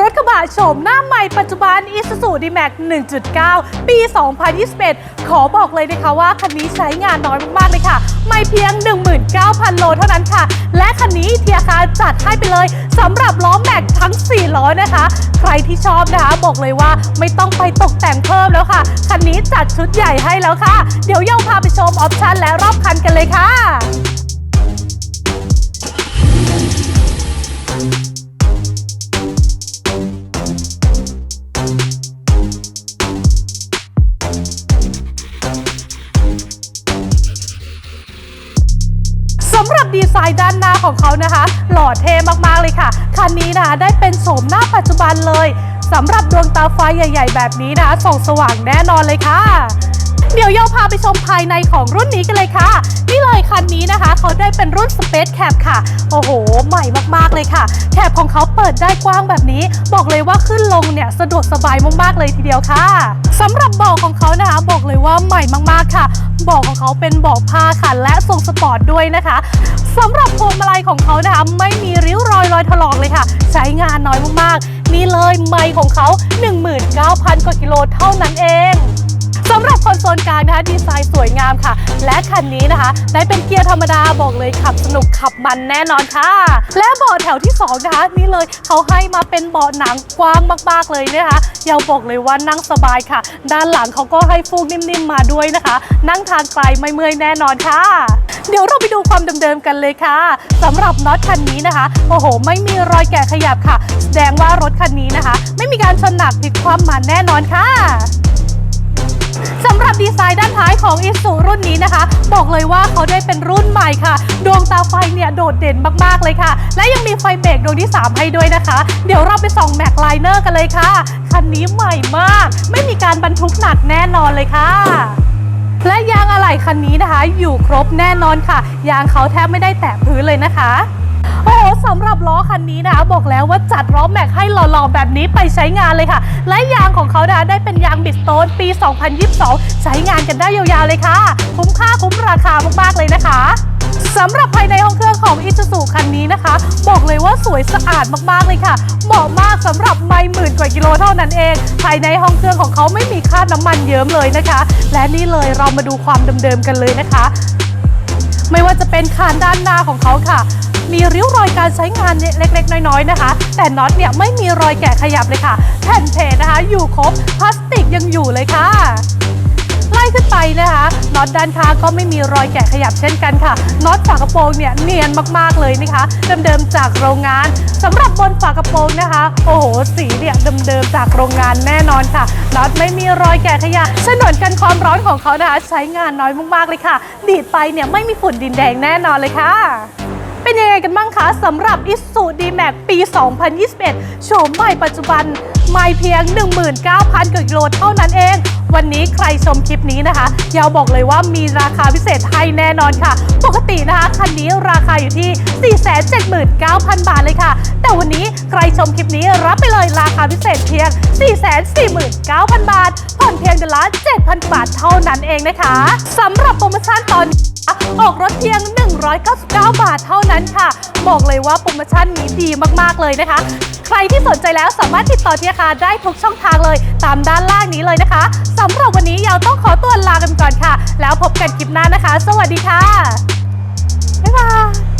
รถกระบะโฉมหน้าใหม่ปัจจุบัน Isuzu D-Max 1.9 ปี 2021 ขอบอกเลยนะคะว่าคันนี้ใช้งานน้อยมากๆเลยค่ะ ไม่เพียง 19,000 โลเท่านั้นค่ะ และคันนี้เทียคาจัดให้ไปเลยสำหรับล้อแม็กทั้ง 4 ล้อนะคะ ใครที่ชอบนะคะบอกเลยว่าไม่ต้องไปตกแต่งเพิ่มแล้วค่ะ คันนี้จัดชุดใหญ่ให้แล้วค่ะ เดี๋ยวย่าพาไปชมออปชันและรอบคันกันเลยค่ะ สำหรับดีไซน์ด้านหน้าของเขานะคะ หล่อเท่มากๆเลยค่ะ คันนี้นะคะได้เป็นโฉมหน้าปัจจุบันเลยสำหรับดวงตาไฟใหญ่ ๆ แบบนี้นะคะส่องสว่างแน่นอนเลยค่ะ เดี๋ยวเย่อพาไปชมภายในของรุ่นนี้กันเลยค่ะ คันนี้นะคะ เขาได้เป็นรุ่น Space Cap ค่ะ โอ้โห ใหม่มากๆเลยค่ะ แคปของเขาเปิดได้กว้างแบบนี้ บอกเลยว่าขึ้นลงเนี่ยสะดวกสบายมากๆเลยทีเดียวค่ะสำหรับเบาะของเขานะคะ บอกเลยว่าใหม่มากๆค่ะเบาะของเขาเป็นเบาะผ้าค่ะ และทรงสปอร์ตด้วยนะคะสำหรับพวงมาลัยของเขานะคะไม่มีริ้วรอยรอยถลอกเลยค่ะ ใช้งานน้อยมากๆ นี่เลยไมค์ของเขา 19,000 กว่ากิโลเท่านั้นเอง สำหรับคอนโซลกลางนะคะดีไซน์สวยงามค่ะ และคันนี้นะคะได้เป็นเกียร์ธรรมดาบอกเลยขับสนุกขับมันแน่นอนค่ะ และเบาะแถวที่2นะคะนี่เลยเขาให้มาเป็นเบาะหนังกว้างมากๆเลยนะคะยาวบอกเลยว่านั่งสบายค่ะ ด้านหลังเขาก็ให้ฟูกนิ่มๆมาด้วยนะคะ นั่งทางไกลไม่เมื่อยแน่นอนค่ะ เดี๋ยวเราไปดูความเดิมๆกันเลยค่ะสำหรับน็อตคันนี้นะคะโอ้โห ไม่มีรอยแกะขยับค่ะ แสดงว่ารถคันนี้นะคะ ไม่มีการชนหนักพลิกคว่ำมาแน่นอนค่ะ สำหรับดีไซน์ด้านท้ายของ i s u รุ่นนี้นะคะ บอกเลยว่าเขาได้เป็นรุ่นใหม่ค่ะ ดวงตาไฟเนี่ยโดดเด่นมากๆเลยค่ะ และยังมีไฟเบรกดวงที่ 3 ให้ด้วยนะคะ เดี๋ยวเราไปส่องแม็กไลเนอร์กันเลยค่ะ คันนี้ใหม่มาก ไม่มีการบรรทุกหนักแน่นอนเลยค่ะและยางอะไหล่คันนี้นะคะ อยู่ครบแน่นอนค่ะ ยางเขาแทบไม่ได้แตะพื้นเลยนะคะ โอ้โหสำหรับล้อคันนี้นะคะบอกแล้วว่าจัดล้อแม็กให้หล่อๆแบบนี้ไปใช้งานเลยค่ะ และยางของเขานะคะได้เป็นยางบิดโตนปี 2022 ใช้งานกันได้ยาวๆเลยค่ะ คุ้มค่าคุ้มราคามากๆเลยนะคะสำหรับภายในห้องเครื่องของ i s u z u คันนี้นะคะ บอกเลยว่าสวยสะอาดมากๆเลยค่ะ เหมาะมากสำหรับไม่หมื่นกว่ากิโลเท่านั้นเอง ภายในห้องเครื่องของเขาไม่มีคราบน้ำมันเยิ้มเลยนะคะ และนี่เลยเรามาดูความเดิมๆกันเลยนะคะ ไม่ว่าจะเป็นคานด้านหน้าของเขาค่ะ มีริ้วรอยการใช้งานเล็กๆ น้อยๆนะคะ แต่น็อตเนี่ยไม่มีรอยแกะขยับเลยค่ะ แผ่นเพจนะคะ อยู่ครบพลาสติกยังอยู่เลยค่ะไล่ขึ้นไปนะคะน็อตด้านข้างก็ไม่มีรอยแกะขยับเช่นกันค่ะน็อตฝากระโปรงเนี่ยเนียนมากๆเลยนะคะ เดิมๆจากโรงงานสำหรับบนฝากระโปรงนะคะ โอ้โหสีเนี่ยเดิมๆจากโรงงานแน่นอนค่ะน็อตไม่มีรอยแกะขยะฉนวนกันความร้อนของเขานะคะ ใช้งานน้อยมากๆเลยค่ะ ดีดไปเนี่ยไม่มีฝุ่นดินแดงแน่นอนเลยค่ะ งไงกันบ้างคะสำหรับ Isuzu D-Max ปี 2021 โฉมใหม่ปัจจุบันไม่เพียง 19,000กว่ากิโลเท่านั้นเอง วันนี้ใครชมคลิปนี้นะคะยาวบอกเลยว่ามีราคาพิเศษให้แน่นอนค่ะ ปกตินะคะ คันนี้ราคาอยู่ที่ 479,000 บาทเลยค่ะ แต่วันนี้ใครชมคลิปนี้รับไปเลยราคาพิเศษเพียง 449,000 บาทผ่อนเพียง นละ7,000 บาทเท่านั้นเองนะคะสำหรับโปรโมชั่นตอนนี้ออกรถเพียง 199 บาทเท่านั้นค่ะ บอกเลยว่าโปรโมชั่นนี้ดีมากๆเลยนะคะ ใครที่สนใจแล้วสามารถติดต่อทียคาได้ทุกช่องทางเลย ตามด้านล่างนี้เลยนะคะสำหรับวันนี้ยาวต้องขอตัวลากันก่อนค่ะ แล้วพบกันคลิปหน้านะคะ สวัสดีค่ะบ๊ายบาย